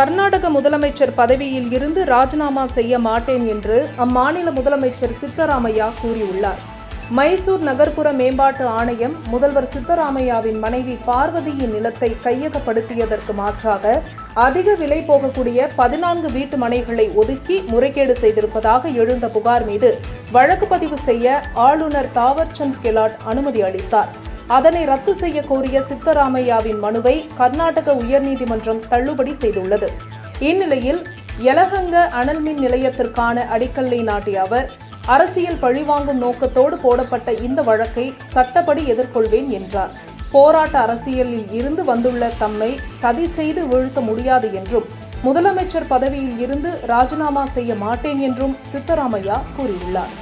கர்நாடக முதலமைச்சர் பதவியில் இருந்து ராஜினாமா செய்ய மாட்டேன் என்று அம்மாநில முதலமைச்சர் சித்தராமையா கூறியுள்ளார். மைசூர் நகர்ப்புற மேம்பாட்டு ஆணையம் முதல்வர் சித்தராமையாவின் மனைவி பார்வதியின் நிலத்தை கையகப்படுத்தியதற்கு மாற்றாக அதிக விலை போகக்கூடிய பதினான்கு வீட்டு மனைகளை ஒதுக்கி முறைகேடு செய்திருப்பதாக எழுந்த புகார் மீது வழக்கு பதிவு செய்ய ஆளுநர் தாவர்சந்த் கெலாட் அனுமதி அளித்தார். அதனை ரத்து செய்ய கோரிய சித்தராமையாவின் மனுவை கர்நாடக உயர்நீதிமன்றம் தள்ளுபடி செய்துள்ளது. இந்நிலையில் எலகங்க அனல் மின் நிலையத்திற்கான அடிக்கல்லை நாட்டிய அவர் அரசியல் பழிவாங்கும் நோக்கத்தோடு போடப்பட்ட இந்த வழக்கை சட்டப்படி எதிர்கொள்வேன் என்றார். போராட்ட அரசியலில் இருந்து வந்துள்ள தம்மை சதி செய்து வீழ்த்த முடியாது என்றும் முதலமைச்சர் பதவியில் இருந்து ராஜினாமா செய்ய மாட்டேன் என்றும் சித்தராமையா கூறியுள்ளார்.